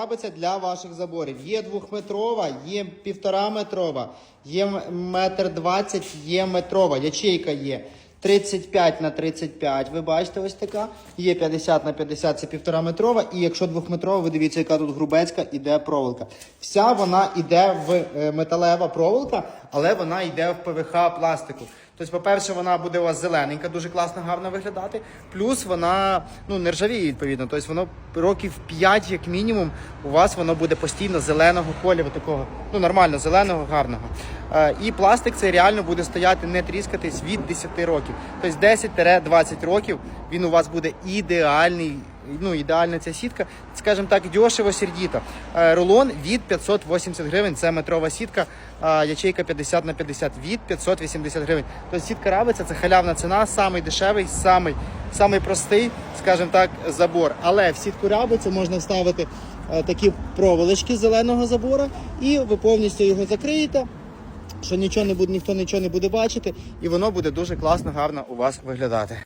Рабиця для ваших заборів. Є двохметрова, є півтора метрова, є метр двадцять, є метрова. Ячейка є 35 на 35, ви бачите, ось така. Є 50 на 50, це півтора метрова. І якщо двохметрова, ви дивіться, яка тут грубецька іде проволока. Вся вона йде в е, металева проволока, але вона йде в ПВХ пластику. Тобто, по-перше, вона буде у вас зелененька, дуже класно, гарно виглядати. Плюс вона ну, не ржавіє, відповідно. Тобто воно років 5, як мінімум, у вас воно буде постійно зеленого кольору, такого, ну нормально, зеленого, гарного. Е, і пластик цей реально буде стояти, не тріскатись від 10 років. Тобто 10-20 років він у вас буде ідеальний. Ну, ідеальна ця сітка, скажімо так, дешево сердіто. Е, Рулон від 580 гривень, це метрова сітка, ячейка 50 на 50 від 580 гривень. Тобто сітка рабиця це халявна ціна, самий дешевий, самий, самий простий, скажімо так, забор. Але в сітку рабицю можна вставити е, такі проволочки зеленого забора, і ви повністю його закриєте. Що нічого не буде, ніхто нічого не буде бачити, і воно буде дуже класно, гарно у вас виглядати.